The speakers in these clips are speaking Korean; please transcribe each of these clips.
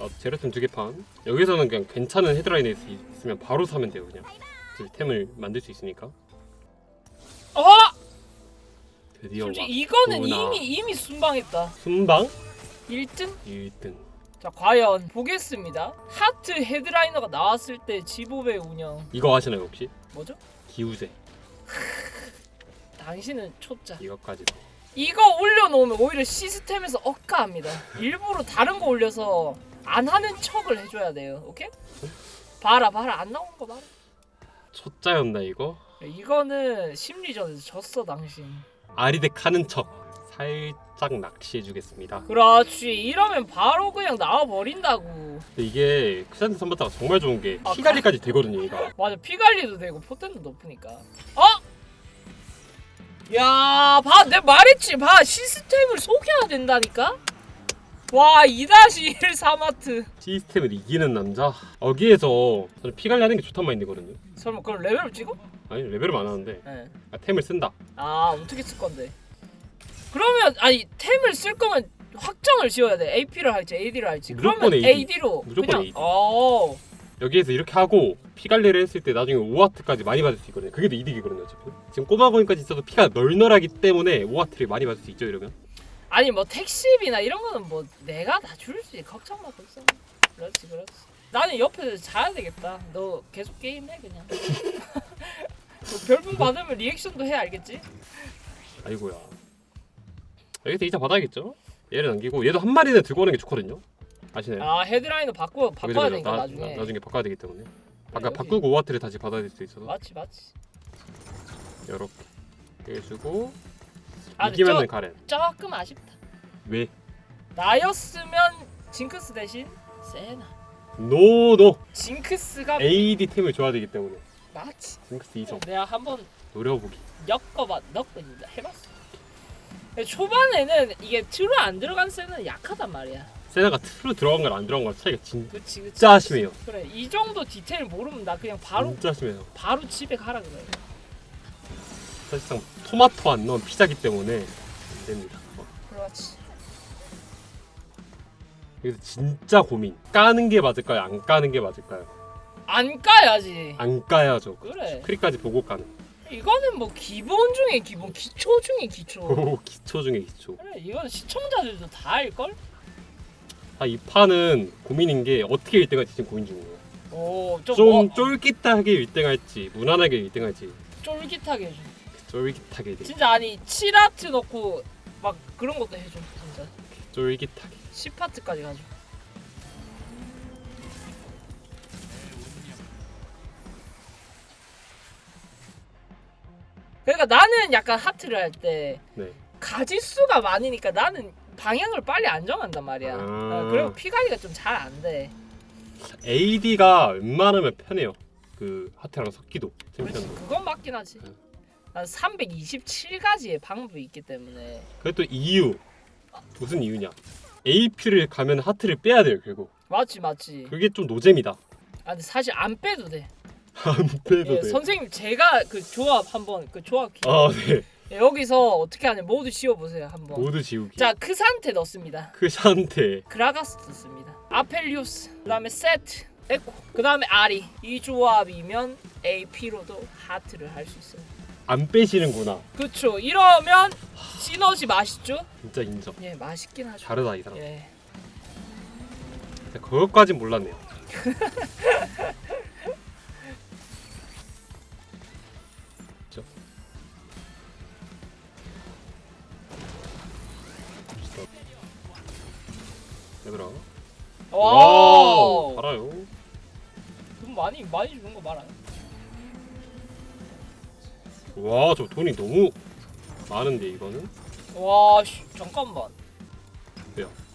어, 제로템 두개 판. 여기서는 그냥 괜찮은 헤드라인에 있- 있으면 바로 사면 돼요 그냥. 템을 만들 수 있으니까. 어! 드디어 막 이거는 구나. 이미 이미 순방했다. 순방 1등? 1등. 자 과연 보겠습니다. 하트 헤드라이너가 나왔을 때 지보배 운영 이거 아시나요 혹시? 뭐죠? 기우제 당신은 초짜. 이것까지도. 이거 올려놓으면 오히려 시스템에서 억까합니다. 일부러 다른 거 올려서 안 하는 척을 해줘야 돼요. 오케이? 봐라 봐라 안 나온 거 봐라. 초짜였나 이거? 이거는 심리전에서 졌어 당신. 아리덱 하는 척 살짝 낚시해 주겠습니다. 그렇지 이러면 바로 그냥 나와 버린다고. 근데 이게 크산트 선바타가 정말 좋은 게 아, 피관리까지 되거든요 이거. 맞아 피 관리도 되고 포텐도 높으니까. 어? 야, 봐, 내가 말했지, 봐, 시스템을 속여야 된다니까. 와, 2-1 사마트. 시스템을 이기는 남자. 여기에서 저는 피관리하는 게 좋단 마인드거든요. 설마 그럼 레벨업 찍어? 아니 레벨을 안 하는데 예. 아, 템을 쓴다. 아, 어떻게 쓸 건데? 그러면 아니 템을 쓸 거면 확정을 지어야 돼. AP를 할지 AD를 할지. 무조건 그러면 AD. AD로 무조건 그냥 AD. 어. 여기에서 이렇게 하고 피관리를 했을 때 나중에 5와트까지 많이 받을 수 있거든요. 그게 더 이득이거든요. 어차피. 지금 꼬마 거인까지 있어도 피가 널널하기 때문에 5와트를 많이 받을 수 있죠 이러면. 아니 뭐 택시비나 이런 거는 뭐 내가 다 줄지 걱정 마 걱정 마 그렇지 그렇지 나는 옆에서 자야 되겠다 너 계속 게임해 그냥 뭐 별풍 받으면 리액션도 해 알겠지? 아이고야. 여기서 이자 받아야겠죠? 얘를 남기고 얘도 한 마리는 들고 오는 게 좋거든요. 아시나요? 아 헤드라인을 바꿔 바꿔야 그죠, 그죠. 되니까 나, 나중에 나, 나중에 바꿔야 되기 때문에. 아까 여기. 바꾸고 5와트를 다시 받아야 될 수 있어서 맞지 맞지 이렇게 해주고 아 근데 이기면은 저, 가렌. 조금 아쉽다. 왜? 나였으면 징크스 대신 세나. 노노. 징크스가 AD 템을 줘야 되기 때문에. 맞지. 징크스 이성. 내가 한번 노려보기. 엮어봐. 넣고 해봤어. 근데 초반에는 이게 트루 안 들어간 세는 약하단 말이야. 세나가 트로 들어간 건안 들어간 건 차이가 진짜 그치 그치. 심해요. 그래 이 정도 디테일 모르면 나 그냥 바로 진짜 심해요. 바로 집에 가라 그래 사실상 토마토 안 넣은 피자기 때문에 안 됩니다. 어. 그렇지 그래서 진짜 고민. 까는 게 맞을까요? 안 까는 게 맞을까요? 안 까야지 안 까야죠. 그래 크리까지 보고 까는. 이거는 뭐 기본 중에 기본 기초 중에 기초 오 기초 중에 기초. 그래 이건 시청자들도 다 알걸? 아, 이 판은 고민인 게 어떻게 1등할지 지금 고민 중이에요. 오 좀 좀 뭐, 쫄깃하게 1등할지 무난하게 1등할지 쫄깃하게 해줘 쫄깃하게 1등. 진짜 아니 7하트 넣고 막 그런 것도 해줘 진짜 쫄깃하게. 10하트까지 가줘 그러니까 나는 약간 하트를 할 때 네. 가지수가 많으니까 나는 방향을 빨리 안 정한단 말이야. 아. 어, 그리고 피 관리가 좀 잘 안 돼. AD가 웬만하면 편해요. 그 하트랑 섞기도 그렇지, 챔피언도. 그건 맞긴 하지. 응. 난 327가지의 방법이 있기 때문에 또 이유. 무슨 이유냐? AP를 가면 하트를 빼야 돼요 결국. 맞지 맞지. 그게 좀 노잼이다. 아 근데 사실 안 빼도 돼. 안 빼도 예, 돼. 선생님 제가 그 조합 한번 그 조합 기- 아 네. 예, 여기서 어떻게 하냐 모두 씌워 보세요 한번. 모두 지우기. 자 크산테 넣습니다. 크샨테. 그라가스 넣습니다. 아펠리우스 그 다음에 세트 에코 그 다음에 아리 이 조합이면 AP로도 하트를 할 수 있어요. 안 빼시는구나. 그쵸 이러면 시너지 맛있죠? 진짜 인정. 예 맛있긴 하죠. 다르다 이 사람. 예. 그것까진 몰랐네요. 그쵸? 스톱. 얘들아. 와우. 알아요. 돈 많이 많이 주는 거 말아요. 와, 저 돈이 너무 많은데 이거는 와 씨, 잠깐만.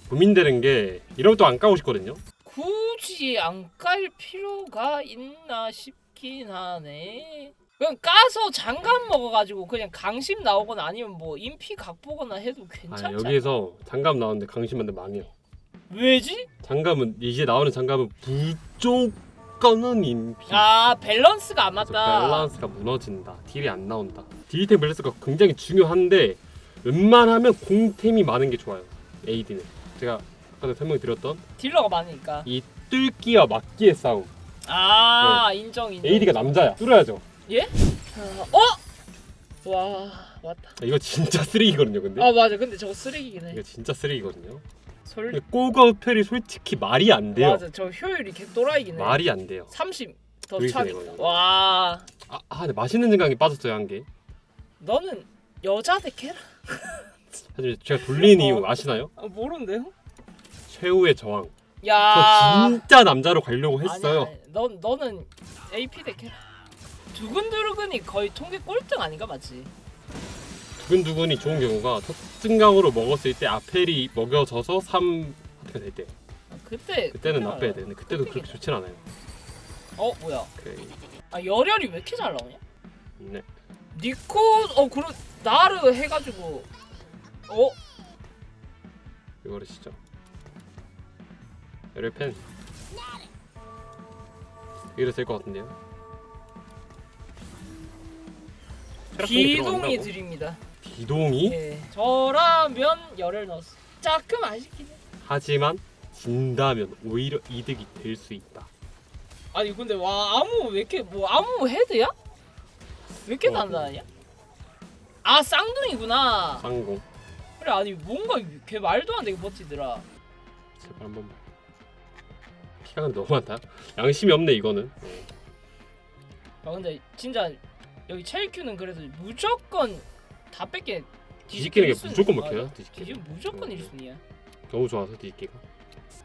고민되는 게 이러면 또 안 까고 싶거든요. 굳이 안 깔 필요가 있나 싶긴 하네. 그냥 까서 장갑 먹어가지고 그냥 강심 나오거나 아니면 뭐 인피 각 보거나 해도 아, 괜찮지 않아? 여기에서 장갑 나오는데 강심한데 망해요. 왜지? 장갑은 이제 나오는 장갑은 무조건 은 인피. 아 밸런스가 안 맞다. 밸런스가 무너진다. 딜이 안 나온다. 딜템 밸런스가 굉장히 중요한데 웬만하면 공템이 많은 게 좋아요. AD는 제가 아까도 설명드렸던 딜러가 많으니까. 이 뚫기와 막기의 싸움. 아 인정 인정. AD가 남자야. 뚫어야죠. 예? 아, 어? 와 왔다. 이거 진짜 쓰레기거든요, 근데. 아 맞아. 근데 저거 쓰레기긴 해. 이거 진짜 쓰레기거든요. 솔. 근데 꼬거펠이 솔직히 말이 안 돼요. 맞아. 저 효율이 개 또라이긴 해. 말이 안 돼요. 30더 여기서 차겠다. 내거든요. 와 아, 아 근데 맛있는 생각이 빠졌어요, 한 개. 너는 여자 대캐라? 사실 제가 돌린 어. 이유 아시나요? 아, 모른데요? 최후의 저항. 야. 저 진짜 남자로 가려고 했어요. 아니야, 넌 너는 AP 대캐라. 두근두근이 거의 통계 꼴등 아닌가 맞지? 두근두근이 좋은 경우가 첫 증강으로 먹었을 때 아펠이 먹여져서 3 하트가 될 때. 아, 그때 그때는 그때 나빠야. 돼. 근데 그때도 그렇게 좋진 않아요. 어 뭐야? 그, 아 열혈이 왜 이렇게 잘 나오냐? 네. 니코 어 그런 나르 해가지고 어 이거를 시죠. 열팬. 이래 될것 같은데요. 기동이 드립니다. 기동이 예, 저라면 열을 넣었어. 조금 아쉽긴 해. 하지만 진다면 오히려 이득이 될 수 있다. 아니 근데 와 아무 왜 이렇게 뭐 아무 헤드야? 왜 이렇게 어, 단단하냐? 아 쌍둥이구나. 쌍공 그래 아니 뭔가 걔 말도 안 되게 멋지더라. 제발 한 번만. 피가 너무 많다. 양심이 없네 이거는. 네. 아 근데 진짜 여기 체이큐는 그래도 무조건 다 뺏게 뒤집기는 게. 무조건. 먹혀요. 뒤집기. 뒤집 무조건 음. 1순위야. 너무 좋아서 뒤집기가.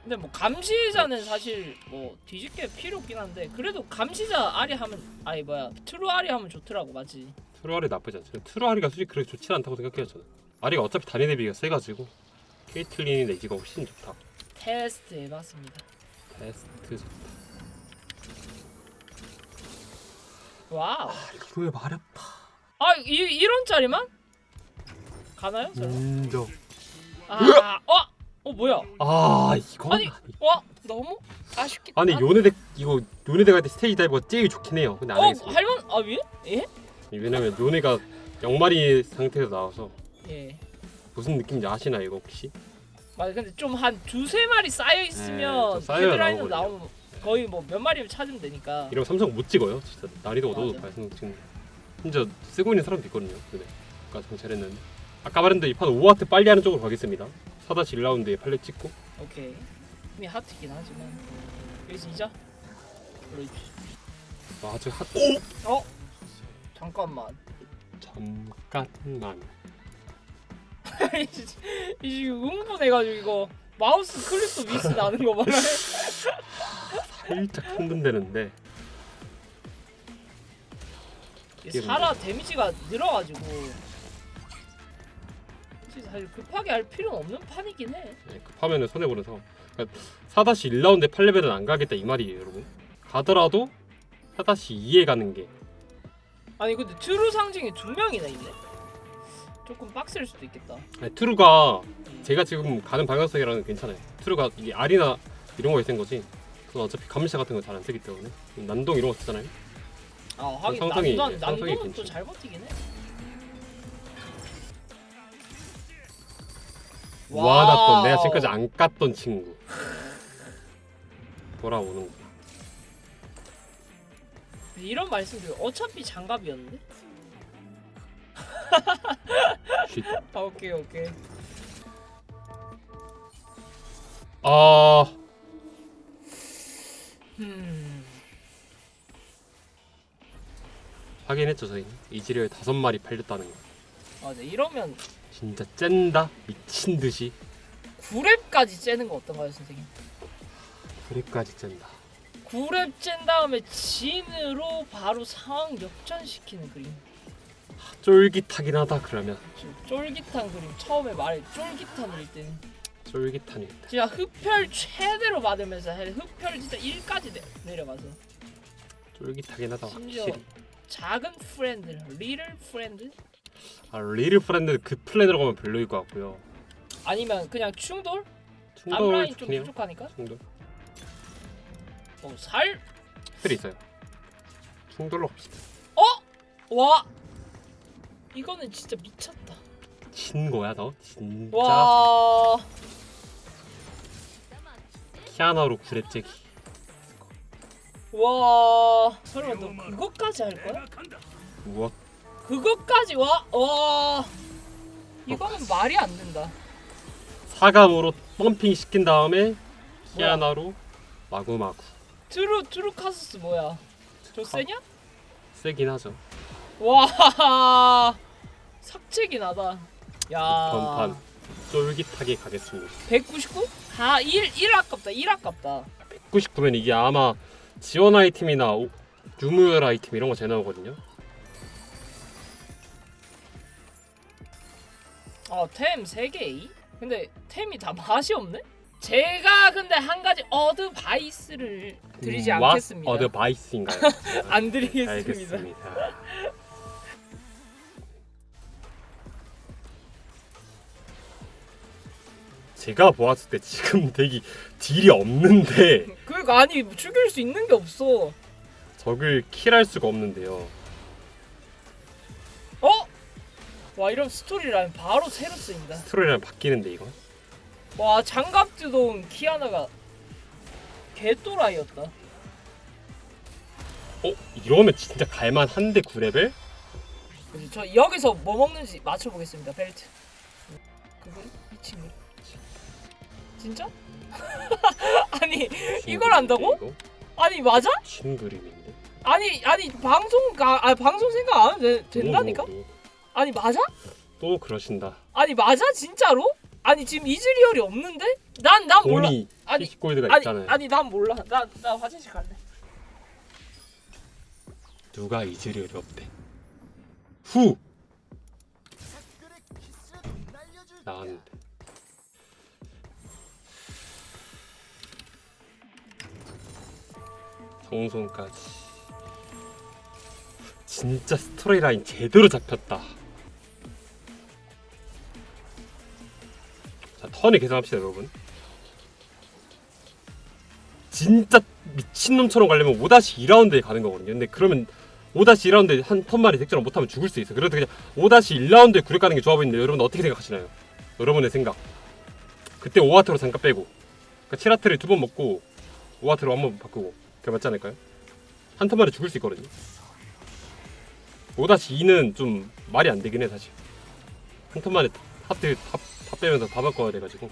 근데 뭐 감시자는 사실 뭐 뒤집게 필요 없긴 한데 그래도 감시자 아리 하면 아니 뭐야 트루 아리 하면 좋더라고 맞지? 트루아리 나쁘지 않죠. 트루아리가 솔직히 그렇게 좋진 않다고 생각해요 저는. 아리가 어차피 단위 대비가 세가지고 케이틀린이 내지가 훨씬 좋다. 테스트 해봤습니다. 베스트 좋다. 와우. 이거 왜 마렵다. 아 이, 이런 짜리만 가나요? 설마? 인정. 아, 어, 어 뭐야? 아 이건 아니, 아니. 와 너무 아쉽겠다. 아니 요네덱 이거 요네덱 할때 스테이지 다이브가 제일 좋긴 해요. 근데 안 어 하겠습니다. 할만 아 왜? 예? 왜냐면 요네가 영마리 상태에서 나와서 예. 무슨 느낌인지 아시나요 이거 혹시? 맞아 근데 좀 한 두세 마리 쌓여 네, 있으면 좀 쌓여야 헤드라인으로 나오거든요. 나오면 거의 뭐 몇 마리를 찾으면 되니까. 이러면 삼성 못 찍어요. 진짜 난이도가 너무 맞아. 높아요. 삼성 게. 심지어 쓰고 있는 사람도 있거든요. 근데 아까 정찰했는데 아까 말했는데 이판 5와트 빨리 하는 쪽으로 가겠습니다. 4다시 1라운드에 팔레 찍고 오케이. 이미 하트긴 하지만 여기서 이자. 그렇지. 아, 저 하... 어? 잠깐만. 잠깐만 이 지금 흥분해가지고 이거 마우스 클릭도 미스 나는 거 봐라. 살짝 흥분되는데 이게 사라 데미지가 늘어가지고 사실 급하게 할 필요는 없는 판이긴 해. 네, 급하면은 손해 보면서 그러니까 4다시 1라운드에 8레벨은 안 가겠다 이 말이에요, 여러분. 가더라도 4다시 2에 가는 게 아니 근데 트루 상징이 두 명이나 있네. 조금 빡셀 수도 있겠다. 아니, 트루가 제가 지금 가는 방향성이랑은 괜찮아요. 트루가 이게 아리나 이런 거에 쓴 거지. 어차피 감시자 같은 거 잘 안 쓰기 때문에 난동 이런 거 쓰잖아요. 아 하긴 난도 난도는 또 괜찮죠. 잘 버티긴 해. 모아놨던 내가 지금까지 안 깠던 친구 돌아오는구나. 이런 말씀들 어차피 장갑이었는데. 쉿. 아 오케이 오케이. 아 음. 확인했죠 저희 이지리얼 다섯 마리 팔렸다는 거. 맞아 이러면 진짜 짠다 미친 듯이 9렙까지 째는 거 어떤가요 선생님? 그래까지 짠다. 9렙 짠 다음에 진으로 바로 상황 역전시키는 그림. 쫄깃하긴 하다 그러면 쫄깃한 그림 처음에 말해 쫄깃한 일 때는 쫄깃한 일다. 진짜 흡혈 최대로 받으면서 해 흡혈 진짜 1까지 내, 내려가서 쫄깃하긴 하다 심지어 확실히. 작은 프렌드, 리틀 프렌드 아 리를 프렌드 그 플랜으로 가면 별로일 것 같고요. 아니면 그냥 충돌? 충돌 앞라인 좀. 부족하니까 충돌. 어, 살? 필이 있어요. 충돌로 갑시다. 와 이거는 진짜 미쳤다 진 거야 너? 진짜. 와 피아노로 구랩째기 와 설마 너 그것까지 할 거야? 우와 그것까지 와? 와 이거는 말이 안 된다 사감으로 펌핑 시킨 다음에 피아노로 마구마구 트루 트루 카스스 뭐야? 저 세냐? 세긴 하죠 와 삭제긴 하다 야 전판 쫄깃하게 가겠습니다 199? 아, 1, 1 아깝다. 1 아깝다. 99면 이게 아마 지원 아이템이나 오- 유무열 아이템 이런 거 잘 나오거든요 어, 템 3개. 근데 템이 다 맛이 없네? 제가 근데 한 가지 어드바이스를 드리지 와- 않겠습니다. 어드 바이스인가요? 안 드리겠습니다. 알겠습니다 제가 보았을 때 지금 덱이 딜이 없는데 그러니까 아니 죽일 수 있는 게 없어. 적을 킬할 수가 없는데요 와 이런 스토리라면 바로 새로 쓰인다. 스토리랑 바뀌는데 이거 와 장갑 뜯어온 키아나가 개또라이였다. 어? 이러면 진짜 갈만한데 9레벨? 그래서 저 여기서 뭐 먹는지 맞춰보겠습니다. 벨트. 그거 이 친구. 진짜? 아니 이걸 안다고? 이거? 아니 맞아? 신 그림인데 아니 아니 방송 가, 아 방송 생각 안 해도 되- 된다니까? 또, 또, 아니 맞아? 또 그러신다 아니 맞아 진짜로? 아니 지금 이즈리얼이 없는데? 난 난 몰라. 아니, 아니 있잖아요 아니 난 몰라. 나 나 화장실 갈래. 누가 이즈리얼이 없대 후! 나왔는데 정손까지 진짜 스토리 라인 제대로 잡혔다 자 턴을 계산합시다 여러분. 진짜 미친놈처럼 가려면 5-2라운드에 가는 거거든요. 근데 그러면 5-2라운드에 한 턴만에 덱전을 못하면 죽을 수 있어 그래도 그냥 5-1라운드에 구력 가는 게 좋아 보이는데 여러분 어떻게 생각하시나요? 여러분의 생각. 그때 5와트로 잠깐 빼고 그러니까 7와트를 두 번 먹고 5와트로 한 번 바꾸고 그게 맞지 않을까요? 한 턴만에 죽을 수 있거든요. 5-2는 좀 말이 안 되긴 해 사실. 한 턴만에 하트 다, 다 빼면서 다 바꿔야 돼가지고.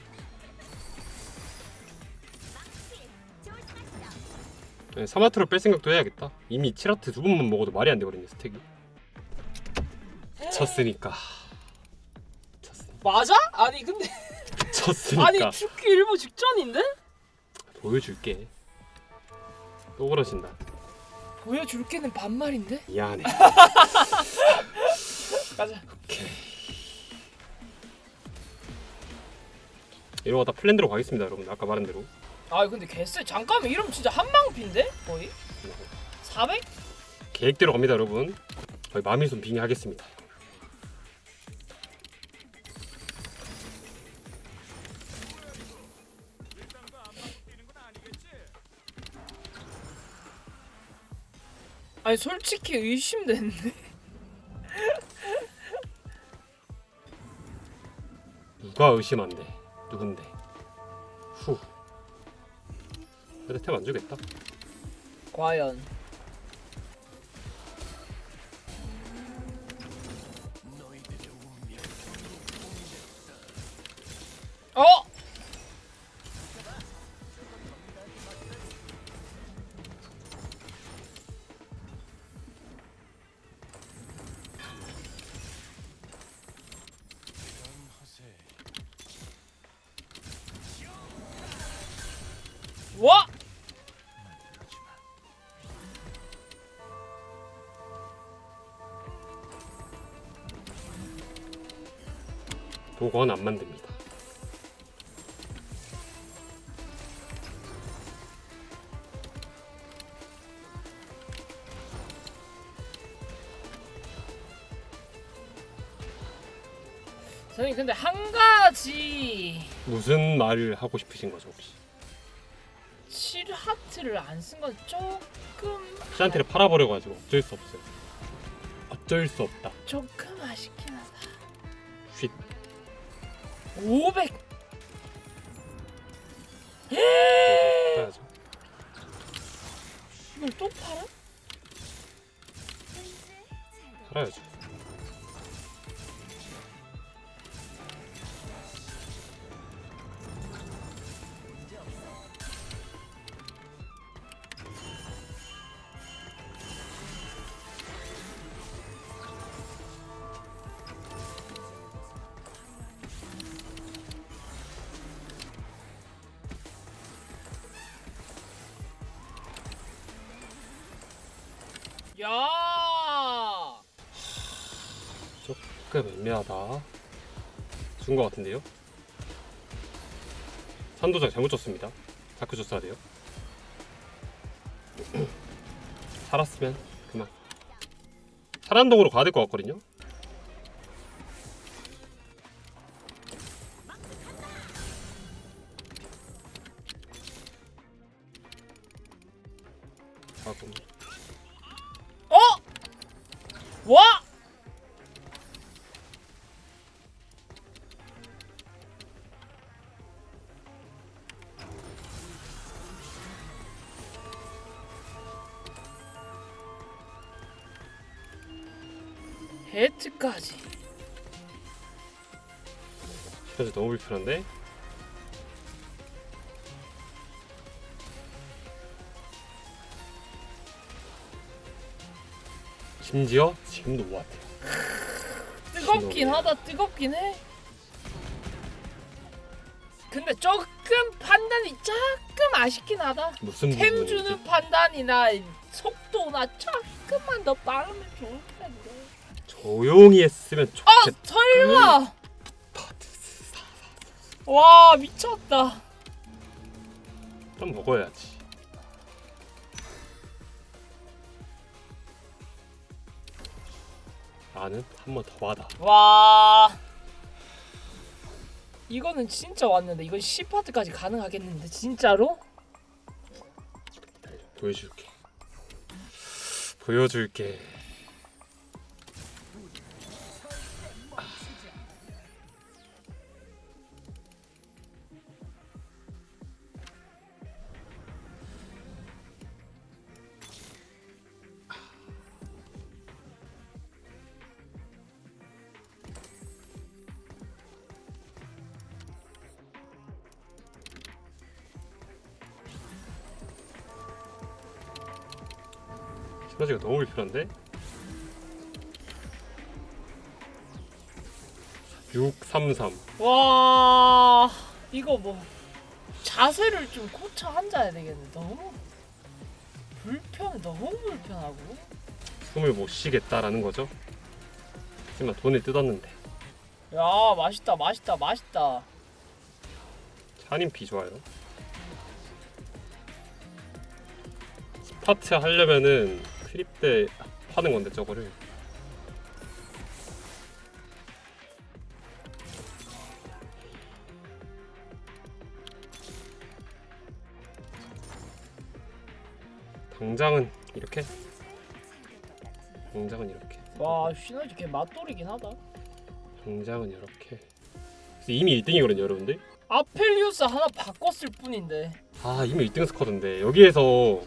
네, 3와트로 뺄 생각도 해야겠다. 이미 7와트 두 번만 먹어도 말이 안 되거든요 스택이. 쳤으니까. 쳤으니까. 맞아? 아니 근데. 쳤으니까. 아니 죽기 일보 직전인데? 보여줄게. 또 그러신다. 보여줄게는 반말인데? 미안해. 가자. 오케이 이러고 다 플랜대로 가겠습니다 여러분 아까 말한 대로. 아 근데 개쎄. 잠깐 만 이러면 진짜 한방피인데 거의? 400? 계획대로 갑니다 여러분. 거의 마음이 좀 빙의 하겠습니다. 아니 솔직히 의심되는데 누가 의심한대 누군데? 후. 그래도 템안 주겠다. 과연. 어? 도건 안 만듭니다. 선생님 근데 한 가지 무슨 말을 하고 싶으신 거죠 혹시? 7하트를 안 쓴 건 조금 시한테를 팔아버려 가지고 어쩔 수 없어요. 어쩔 수 없다. 조금 아쉽긴 하다. 쉿 500. 에이, 이걸 또 팔아? 팔아야죠. 야. 조금 애매하다. 준 것 같은데요? 산도장 잘못 줬습니다. 자크 줬어야 돼요. 살았으면 그만. 살안동으로 가야 될 것 같거든요. 헤트까지. 현재 너무 불편한데? 심지어 지금도 뭐 같아요. 뜨겁긴. 하다. 뜨겁긴 해. 근데 조금 판단이 조금 아쉽긴 하다. 무슨 템. 주는 판단이나 속도나 조금만 더 빠르면 좋을 조용히 했으면 아 좋겠다. 설마. 와 미쳤다. 좀 먹어야지. 나는 한 번 더 받아. 와. 이거는 진짜 왔는데 이건 10파트까지 가능하겠는데 진짜로? 보여줄게. 보여줄게 시너지가 너무 불편한데? 633 와 이거 뭐 자세를 좀 고쳐 앉아야 되겠네 너무 불편 너무 불편하고 숨을 못 쉬겠다라는 거죠. 하지만 돈을 뜯었는데 야 맛있다 맛있다 맛있다 비 좋아요. 스파트 하려면은 크립 때 파는 건데 저거를. 당장은 이렇게? 당장은 이렇게. 와 시너지 걔 맛돌이긴 하다. 당장은 이렇게. 그래서 이미 1등이거든요 여러분들. 아펠리우스 하나 바꿨을 뿐인데. 아 이미 1등 스쿼드인데. 여기에서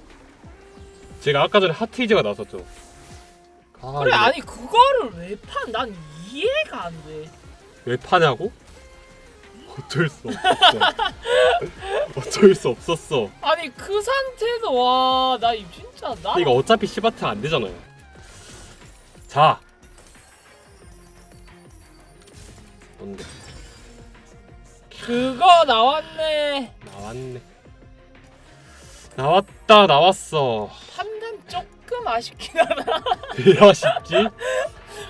제가 아까 전에 하트이즈가 나왔었죠. 아, 그래 이거 아니 그거를 왜 파? 난 이해가 안 돼. 왜 파냐고? 어쩔 수 없었어. 어쩔 수 없었어. 아니 그 상태도 와나 진짜 나 이거 어차피 시바트 안 되잖아요. 자. 뭔데? 그거 나왔네. 나왔네 나왔다 나왔어. 판단 조금 아쉽긴 하다. 왜 아쉽지?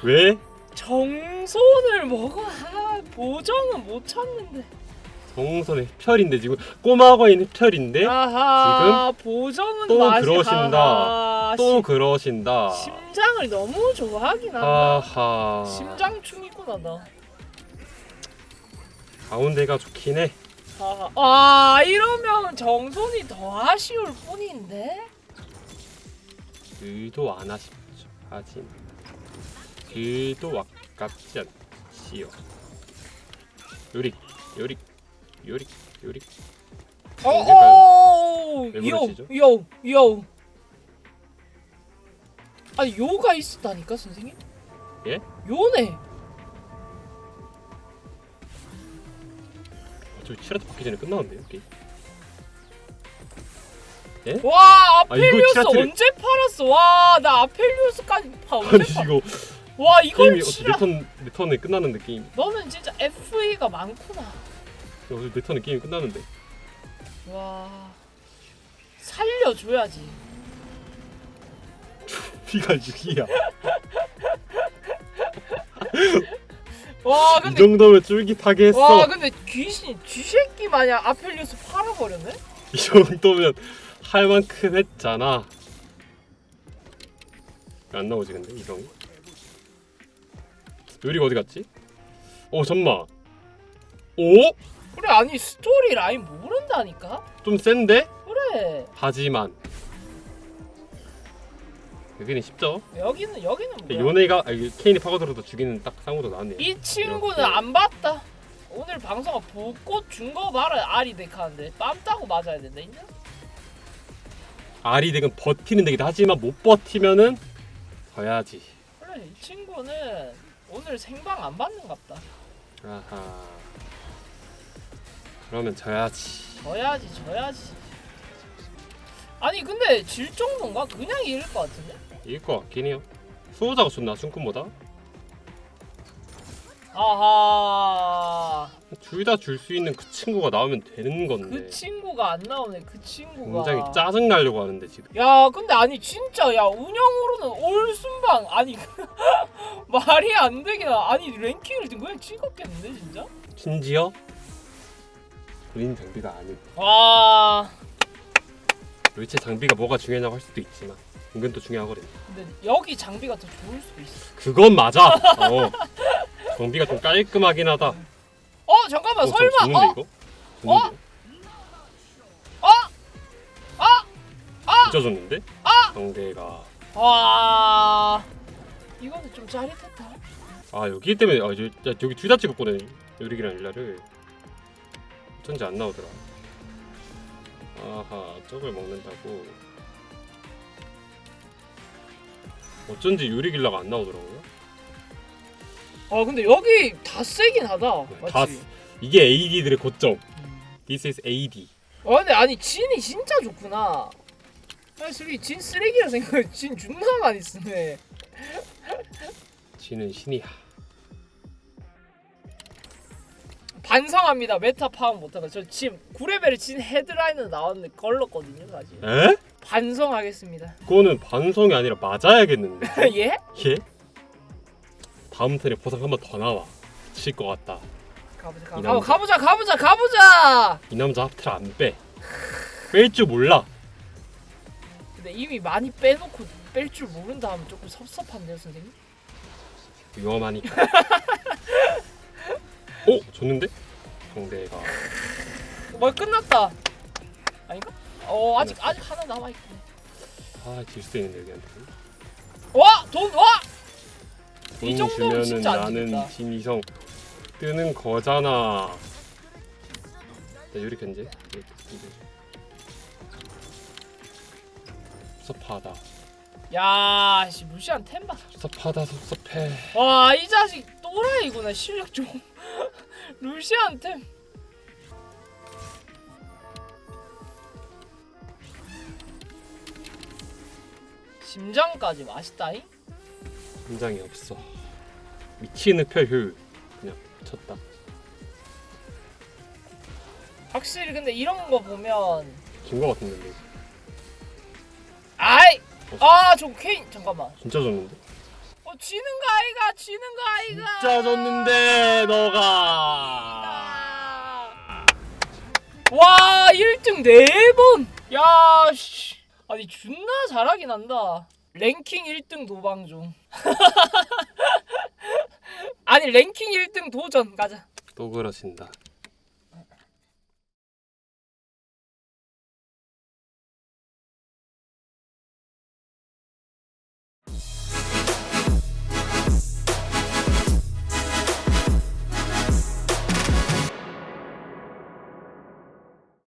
왜? 정손을 먹어. 아 보정은 못 찾는데. 정선의 흡혈인데 지금 꼬마거인 흡혈인데 아하 보정은 또 맛이 그러신다. 아하, 또 심- 그러신다. 심장을 너무 좋아하긴 한다. 아하. 심장충이구나 나. 가운데가 좋긴 해 아하. 아 이러면 정손이 더 아쉬울 뿐인데 의도 안 하십시오 하지만 의도 아깝지 않지요 요릭 요릭 요릭 요릭 어어 왜 요, 그러시죠? 요, 요. 아니 요가 있었다니까 선생님? 예? 요네. 저 치라트 받기 전에 끝나는데요 게임 와 아, 이거 아펠리오스 치라트를- 언제 팔았어? 와 나 아펠리오스까지 파 아니 언제 파? 이거 와 이걸 게임이 어떻게 치라. 네턴 네턴에 끝났는데 게임 너는 진짜 FE가 많구나. 어제 네턴에 게임이 끝났는데 와 살려줘야지. 피가 6이야 와 이 근데 정도면 쫄깃하게 했어 와 근데 귀신 쥐새끼 마냥 아펠리오스 팔아버렸네? 이 정도면 할 만큼 했잖아 안 나오지 근데 이성이 요리가 어디 갔지? 어 잠만 오? 그래 아니 스토리 라인 모른다니까? 좀 센데? 그래 하지만 여기는 쉽죠? 여기는 여기는 뭐야? 요네가 아니, 케인이 파고들어도 죽이는 딱 상호도 나왔네요 이 친구는 이렇게. 안 봤다. 오늘 방송 벚꽃 준거 봐라 아리 데카는데 빰 따고 맞아야 된다 인정? 아리 덱은 버티는 덱이다 하지만 못 버티면은 져야지 그래 이 친구는 오늘 생방 안 받는갑다. 아하 그러면 져야지 져야지 져야지. 아니 근데 질 정도인가? 그냥 이길 것 같은데? 이길 것 같긴 해요. 수호자가 좋나 순kun보다? 아하. 둘 다 줄 수 있는 그 친구가 나오면 되는 건데. 그 친구가 안 나오네 그 친구가. 굉장히 짜증 나려고 하는데 지금. 야 근데 아니 진짜 야 운영으로는 올 순방. 아니 말이 안 되긴 하- 아니 랭킹을 그냥 찍었겠는데 진짜? 심지어 그린 장비가 아닌 와. 도대체 장비가 뭐가 중요하냐고 할 수도 있지만 은근 또 중요하거든 근데 여기 장비가 더 좋을 수도 있어. 그건 맞아 어 장비가 좀 깔끔하긴 하다 어, 어 잠깐만 저 설마 좋은데 어? 이거? 좋은데? 어? 어? 진짜 좋는데? 상대가 와 이거는 좀 짜릿했다. 아 여기 때문에 아 저, 야, 여기 둘 다 찍었거든 요리기랑 일라를 어쩐지 안 나오더라 아하 저걸 먹는다고 어쩐지 요리길라가 안 나오더라고요 아 근데 여기 다 세긴 하다. 네, 맞지? 다 이게 AD들의 고점 This is AD 아 근데 아니 진이 진짜 좋구나. 사실 진 쓰레기라 생각해. 진 존나 많이 쓰네. 지는 신이야 반성합니다. 메타 파악 못하고 저 지금 9레벨에 진 헤드라인은 나왔는데 걸렀거든요 사실. 에? 반성하겠습니다. 그거는 반성이 아니라 맞아야겠는데 예? 예? 다음 턴에 보상 한 번 더 나와 칠 것 같다 가보자 이 가, 남자. 가보자 가보자 가보자. 이 남자 하프를 안 빼 뺄 줄 몰라 근데 이미 많이 빼놓고 뺄 줄 모른다 하면 조금 섭섭한데요 선생님? 위험하니까 어? 줬는데? 상대가 뭐 끝났다. 어 아직 아직 하나 남아 있네. 아질 수 있는데 여기한테 와 돈 와. 이 돈 정도면 주면은 진짜 안 나는. 진이성 뜨는 거잖아 나 요리 견제 요리 견제. 섭섭하다 야, 씨 무시한 템바. 섭섭하다 섭섭해 와, 이 자식 또라이구나. 실력 좀. 루시안 템. 심장까지 맛있다잉? 심장이 없어 미친 흡혈 효율 그냥 미쳤다 확실히 근데 이런 거 보면 진 거 같은데 아이! 아, 저 케인 잠깐만. 진짜 졌는데 어, 지는 거 아이가, 지는 거 아이가. 진짜 졌는데 너가 와 1등 4번 야 씨. 아니 존나 잘하긴 한다. 랭킹 1등 도방 중. 아니 랭킹 1등 도전 가자. 또 그러신다